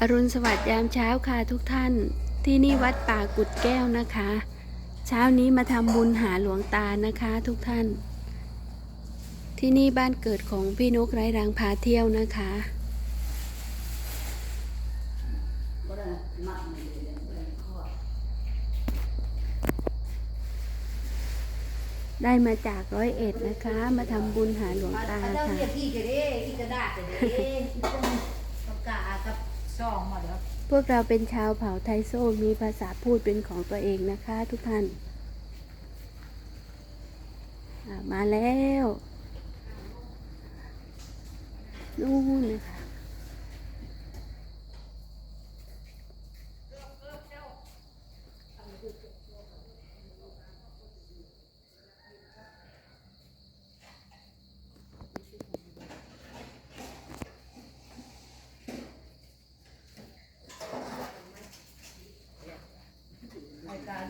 อรุณสวัสดิ์ยามเช้าค่ะทุกท่าน ที่นี่วัดป่ากุดแก้วนะคะ เช้านี้มาทำบุญหาหลวงตานะคะทุกท่าน ที่นี่บ้านเกิดของพี่นกไร้รังพาเที่ยวนะคะ ได้มาจากร้อยเอ็ดนะคะ มาทำบุญหาหลวงตาค่ะ กับ กากับซองมดแล้วพวกเราเป็นชาวเผ่าไทโซมีภาษาพูดเป็นของตัวเองนะคะทุกท่านมาแล้วนู่นนะคะ ไอ้กาดึกเกลือถ้าคุยคุยแล้วจะเที่ยว ไ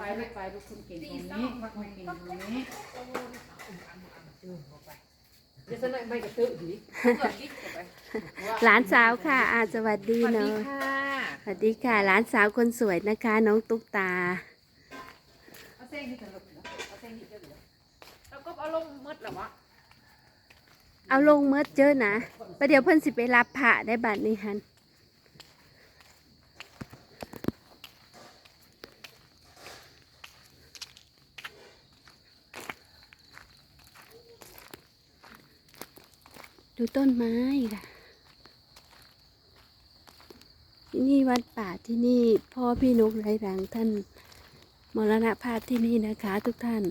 ปลูกไปลูกคุณเก่งตรงนี้คุณเก่งตรงนี้เดี๋ยวสนัยไม่กระตือหือหลานสาวค่ะอาสวัสดีสวัสเนาดีะสวัสดีค่ะหลานสาวคนสวยนะคะ น้องตุ๊กตาเอาเส้นที่จะหลบเรอเอาเส้นที่จะเหลือแล้วก็เอาลงมืดหรอวะเอาลงเมื่อเจอนะประเดี๋ยวเพิ่นสิไปรับผ่าได้บัดนี้ฮัน ดูต้นไม้ค่ะ ที่นี่วัดป่าที่นี่พ่อพี่นกไรรังท่านมรณภาพที่นี่นะคะ ทุกท่าน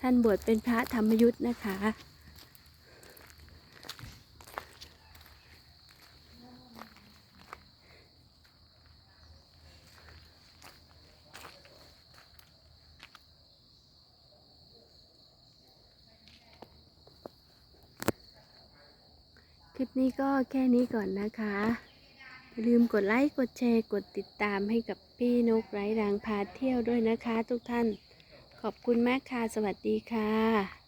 ท่านบวชเป็นพระธรรมยุทธ์นะคะ คลิปนี้ก็แค่นี้ก่อนนะคะ อย่าลืมกดไลค์ กดแชร์ กดติดตามให้กับพี่นกไร้รางพาเที่ยวด้วยนะคะทุกท่าน ขอบคุณมากค่ะ สวัสดีค่ะ